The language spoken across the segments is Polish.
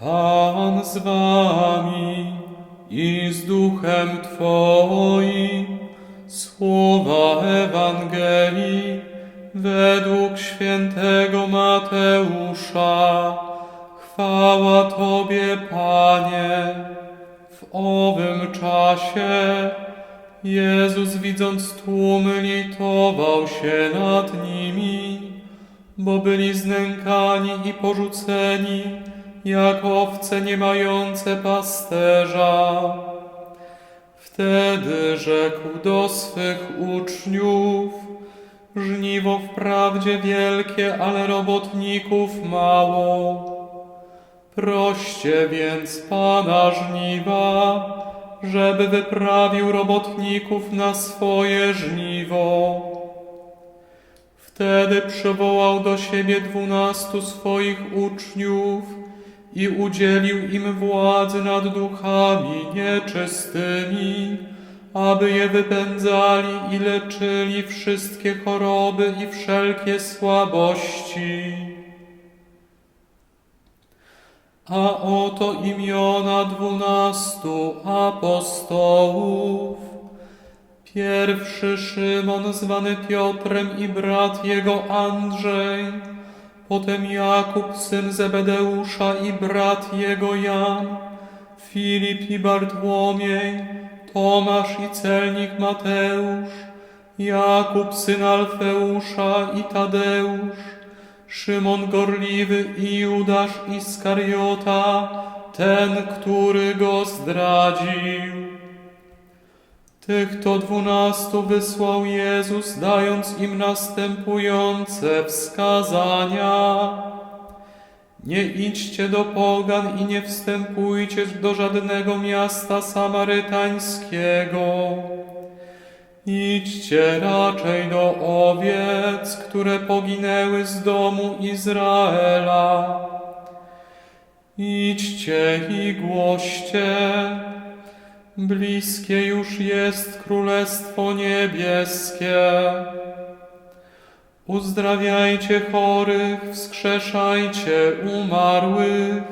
Pan z wami i z duchem Twoim. Słowa Ewangelii według świętego Mateusza. Chwała Tobie, Panie. W owym czasie Jezus, widząc tłumy, litował się nad nimi, bo byli znękani i porzuceni, jak owce nie mające pasterza. Wtedy rzekł do swych uczniów, żniwo wprawdzie wielkie, ale robotników mało. Proście więc Pana żniwa, żeby wyprawił robotników na swoje żniwo. Wtedy przywołał do siebie dwunastu swoich uczniów i udzielił im władzy nad duchami nieczystymi, aby je wypędzali i leczyli wszystkie choroby i wszelkie słabości. A oto imiona dwunastu apostołów. Pierwszy Szymon zwany Piotrem i brat jego Andrzej, potem Jakub syn Zebedeusza i brat jego Jan, Filip i Bartłomiej, Tomasz i celnik Mateusz, Jakub syn Alfeusza i Tadeusz, Szymon Gorliwy i Judasz Iskariota, ten, który go zdradził. Tych to dwunastu wysłał Jezus, dając im następujące wskazania. Nie idźcie do pogan i nie wstępujcie do żadnego miasta samarytańskiego. Idźcie raczej do owiec, które poginęły z domu Izraela. Idźcie i głoście, bliskie już jest Królestwo Niebieskie. Uzdrawiajcie chorych, wskrzeszajcie umarłych,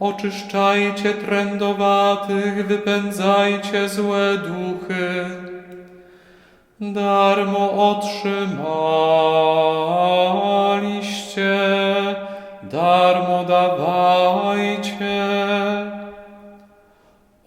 oczyszczajcie trędowatych, wypędzajcie złe duchy. Darmo otrzymaliście, darmo dawajcie.